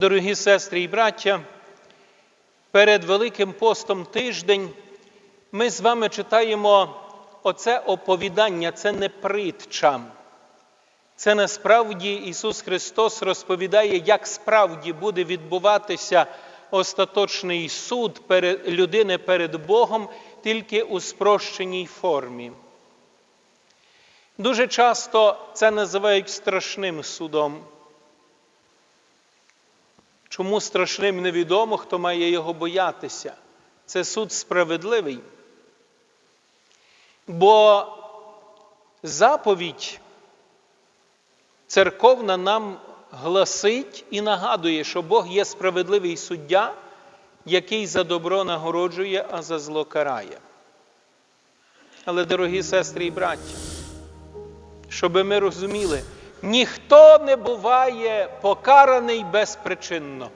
Дорогі сестри і браття, перед Великим постом тиждень ми з вами читаємо оце оповідання, це не притча. Це насправді Ісус Христос розповідає, як справді буде відбуватися остаточний суд людини перед Богом тільки у спрощеній формі. Дуже часто це називають страшним судом. Чому страшним невідомо, хто має його боятися? Це суд справедливий. Бо заповідь церковна нам гласить і нагадує, що Бог є справедливий суддя, який за добро нагороджує, а за зло карає. Але, дорогі сестри і браття, щоб ми розуміли, ніхто не буває покараний безпричинно.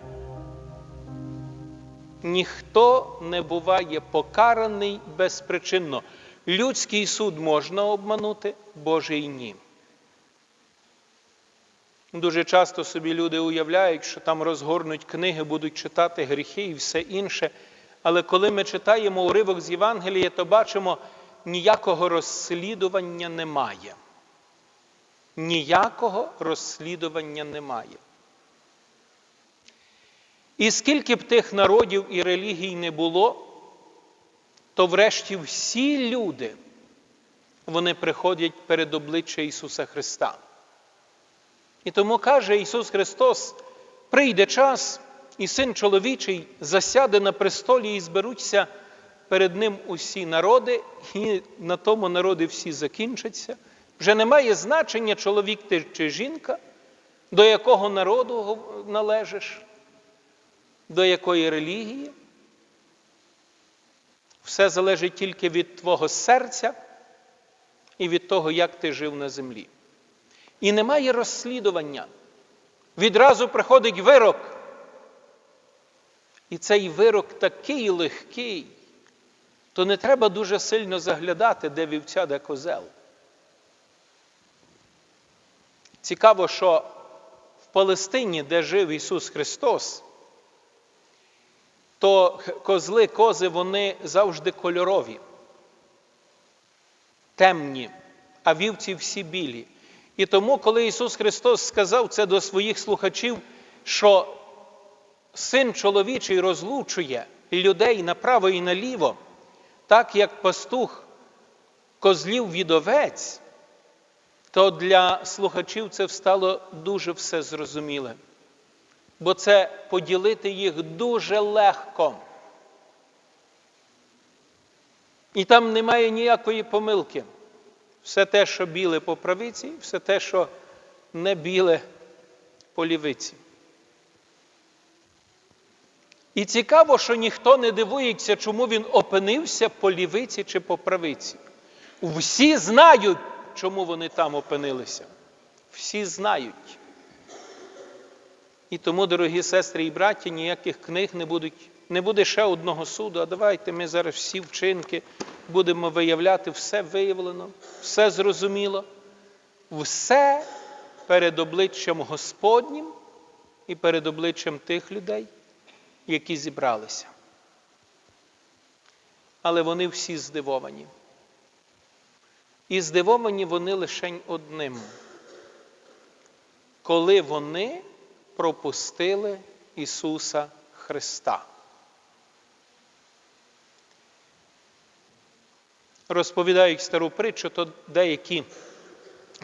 Ніхто не буває покараний безпричинно. Людський суд можна обманути, Божий ні. Дуже часто собі люди уявляють, що там розгорнуть книги, будуть читати гріхи і все інше. Але коли ми читаємо уривок з Євангелія, то бачимо, ніякого розслідування немає. Ніякого розслідування немає. І скільки б тих народів і релігій не було, то врешті всі люди вони приходять перед обличчя Ісуса Христа. І тому каже Ісус Христос: прийде час, і син чоловічий засяде на престолі і зберуться перед Ним усі народи, і на тому народи всі закінчаться. Вже немає значення, чоловік ти чи жінка, до якого народу належиш, до якої релігії. Все залежить тільки від твого серця і від того, як ти жив на землі. І немає розслідування. Відразу приходить вирок. І цей вирок такий легкий, то не треба дуже сильно заглядати, де вівця, де козел. Цікаво, що в Палестині, де жив Ісус Христос, то козли, кози, вони завжди кольорові, темні, а вівці всі білі. І тому, коли Ісус Христос сказав це до своїх слухачів, що син чоловічий розлучує людей направо і наліво, так як пастух козлів від овець, то для слухачів це стало дуже все зрозуміле. Бо це поділити їх дуже легко. І там немає ніякої помилки. Все те, що біле по правиці, все те, що не біле по лівиці. І цікаво, що ніхто не дивується, чому він опинився по лівиці чи по правиці. Всі знають, чому вони там опинилися. Всі знають. І тому, дорогі сестри і браті, ніяких книг не будуть, не буде ще одного суду. А давайте ми зараз всі вчинки будемо виявляти, все виявлено, все зрозуміло, все перед обличчям Господнім і перед обличчям тих людей, які зібралися. Але вони всі здивовані. І здивовані вони лише одним, коли вони пропустили Ісуса Христа. Розповідають стару притчу, то деякі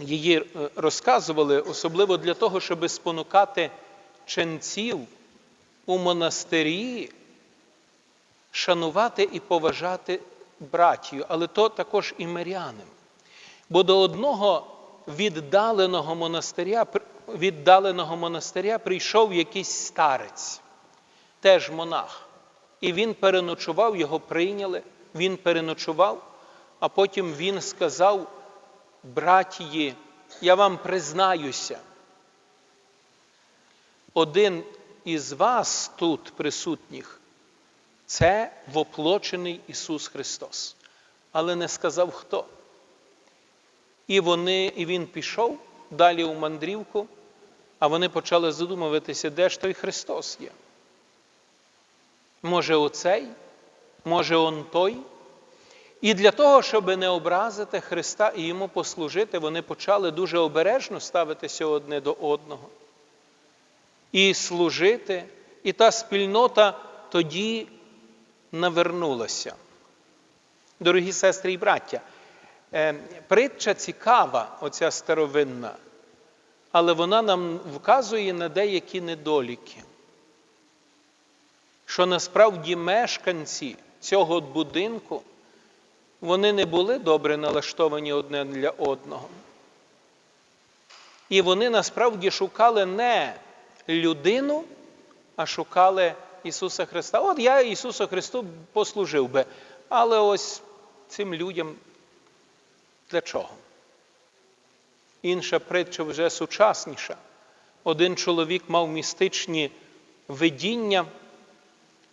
її е, розказували, особливо для того, щоб спонукати ченців у монастирі шанувати і поважати братію, але то також і мирянам. Бо до одного віддаленого монастиря, віддаленого монастиря прийшов якийсь старець, теж монах. І він переночував, його прийняли, він переночував, а потім він сказав братії, я вам признаюся, один із вас тут присутніх це воплочений Ісус Христос. Але не сказав хто. І вони, і він пішов далі у мандрівку, А вони почали задумуватися, де ж той Христос є. Може, оцей, може, он той. І для того, щоб не образити Христа і йому послужити, вони почали дуже обережно ставитися одне до одного. І служити, і та спільнота тоді навернулася. Дорогі сестри і браття, притча цікава, оця старовинна, але вона нам вказує на деякі недоліки. Що насправді мешканці цього будинку вони не були добре налаштовані одне для одного. І вони насправді шукали не людину, а шукали Ісуса Христа. От я Ісусу Христу послужив би, але ось цим людям для чого? Інша притча вже сучасніша. Один чоловік мав містичні видіння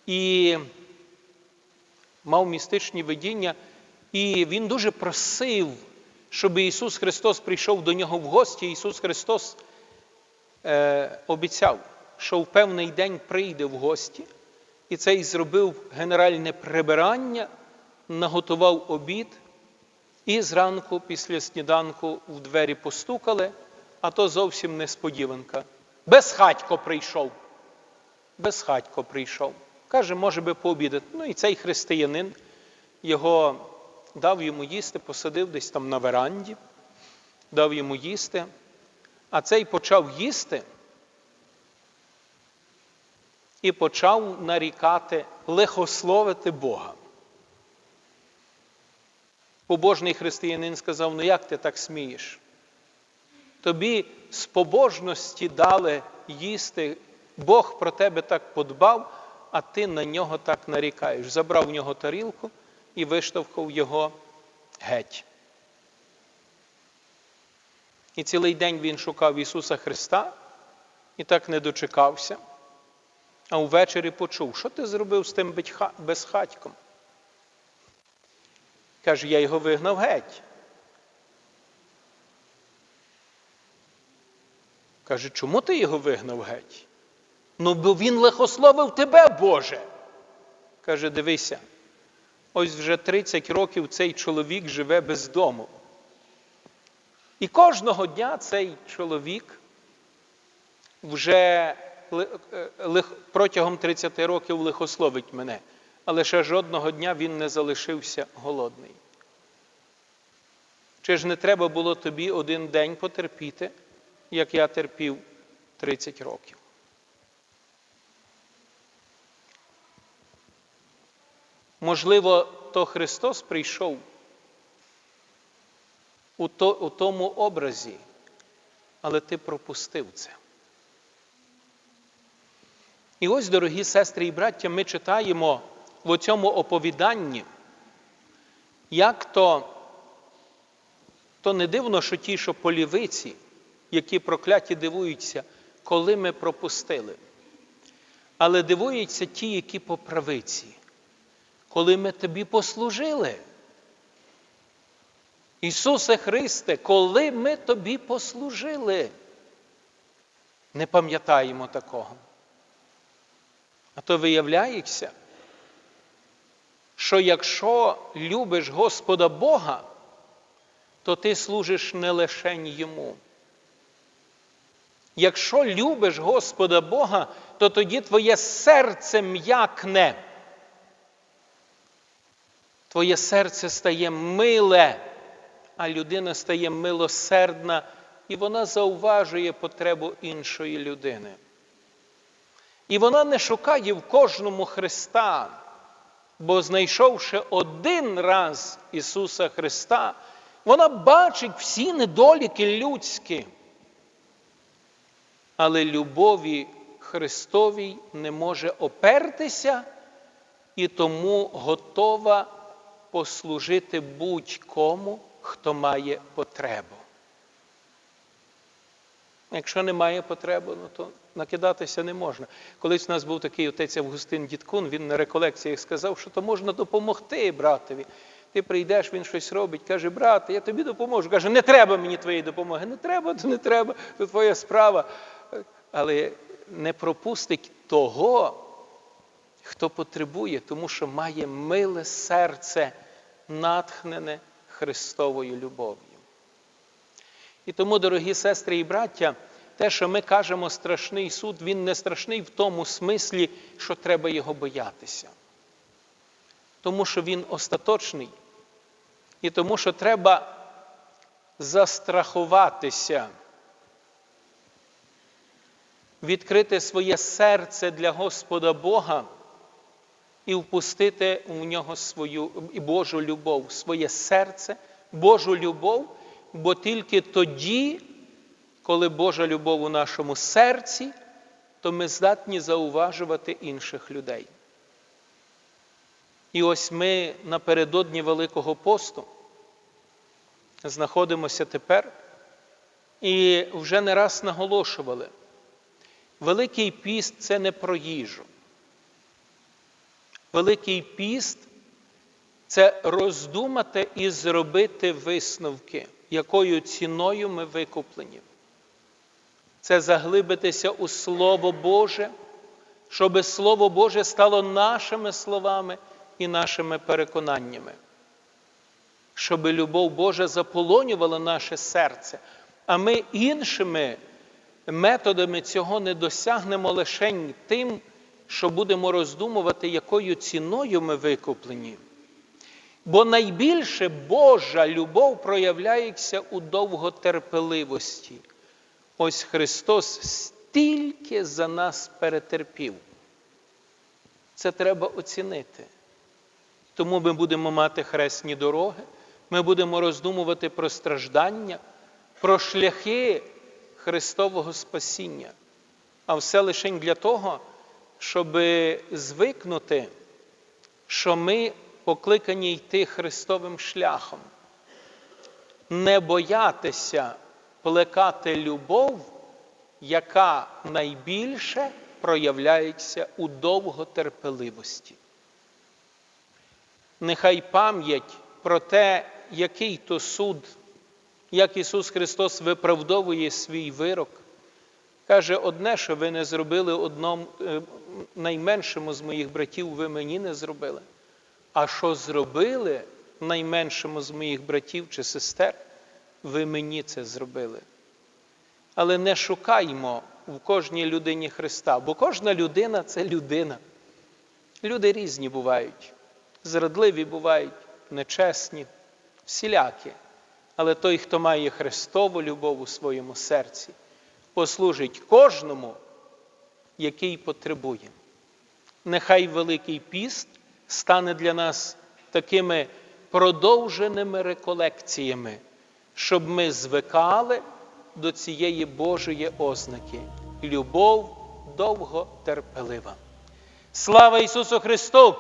і мав містичні видіння, і він дуже просив, щоб Ісус Христос прийшов до нього в гості. Ісус Христос е, обіцяв, що в певний день прийде в гості, і цей зробив генеральне прибирання, наготував обід, і зранку, після сніданку, в двері постукали, а то зовсім несподіванка. Безхатько прийшов. Безхатько прийшов. Каже, може би пообідати. Ну і цей християнин його дав йому їсти, посадив десь там на веранді, дав йому їсти, а цей почав їсти і почав нарікати, лихословити Бога. Побожний християнин сказав: ну як ти так смієш? Тобі з побожності дали їсти, Бог про тебе так подбав, а ти на нього так нарікаєш. Забрав в нього тарілку і виштовхав його геть. І цілий день він шукав Ісуса Христа і так не дочекався, а увечері почув, що ти зробив з тим безхатьком? Каже, я його вигнав геть. Каже, чому ти його вигнав геть? Ну, бо він лихословив тебе, Боже. Каже, дивися, ось вже 30 років цей чоловік живе без дому. І кожного дня цей чоловік вже протягом 30 років лихословить мене, але ще жодного дня він не залишився голодний. Чи ж не треба було тобі один день потерпіти, як я терпів 30 років? Можливо, то Христос прийшов у, то, у тому образі, але ти пропустив це. І ось, дорогі сестри і браття, ми читаємо в цьому оповіданні, як то, то не дивно, що ті, що полівиці, які прокляті дивуються, коли ми пропустили. Але дивуються ті, які по правиці коли ми тобі послужили. Ісусе Христе, коли ми тобі послужили, не пам'ятаємо такого. А то виявляється, що якщо любиш Господа Бога, то ти служиш не лише Йому. Якщо любиш Господа Бога, то тоді твоє серце м'якне твоє серце стає миле, а людина стає милосердна, і вона зауважує потребу іншої людини. І вона не шукає в кожному Христа, бо знайшовши один раз Ісуса Христа, вона бачить всі недоліки людські. Але любові Христовій не може опертися і тому готова послужити будь-кому, хто має потребу. Якщо немає потреби, ну то накидатися не можна. Колись у нас був такий отець Августин Діткун, він на реколекціях сказав, що то можна допомогти братові. Ти прийдеш, він щось робить, каже, брат, я тобі допоможу. Каже, не треба мені твоєї допомоги. Не треба, то не треба, то твоя справа. але не пропустить того, хто потребує, тому що має миле серце, натхнене Христовою любов'ю. І тому, дорогі сестри і браття, те, що ми кажемо страшний суд, він не страшний в тому смислі, що треба його боятися. Тому що він остаточний. І тому, що треба застрахуватися, відкрити своє серце для Господа Бога і впустити в нього свою Божу любов, своє серце, Божу любов, бо тільки тоді, коли Божа любов у нашому серці, то ми здатні зауважувати інших людей. І ось ми напередодні Великого посту знаходимося тепер і вже не раз наголошували, Великий піст це не про їжу. Великий піст це роздумати і зробити висновки, якою ціною ми викуплені. Це заглибитися у Слово Боже, щоб Слово Боже стало нашими словами і нашими переконаннями, щоб любов Божа заполонювала наше серце, а ми іншими методами цього не досягнемо лише тим, що будемо роздумувати, якою ціною ми викуплені. Бо найбільше Божа любов проявляється у довготерпеливості. Ось Христос стільки за нас перетерпів. Це треба оцінити. Тому ми будемо мати хресні дороги, ми будемо роздумувати про страждання, про шляхи Христового спасіння, а все лише для того, щоб звикнути, що ми покликані йти Христовим шляхом, не боятися плекати любов, яка найбільше проявляється у довготерпеливості. Нехай пам'ять про те, який то суд, як Ісус Христос виправдовує свій вирок, каже, одне, що ви не зробили одному найменшому з моїх братів, ви мені не зробили. А що зробили найменшому з моїх братів чи сестер, ви мені це зробили. Але не шукаймо в кожній людині Христа, бо кожна людина це людина. Люди різні бувають, зрадливі бувають, нечесні, всілякі. Але той, хто має Христову любов у своєму серці, послужить кожному, який потребує. Нехай Великий піст стане для нас такими продовженими реколекціями, щоб ми звикали до цієї Божої ознаки. Любов довго терпелива. Слава Ісусу Христу!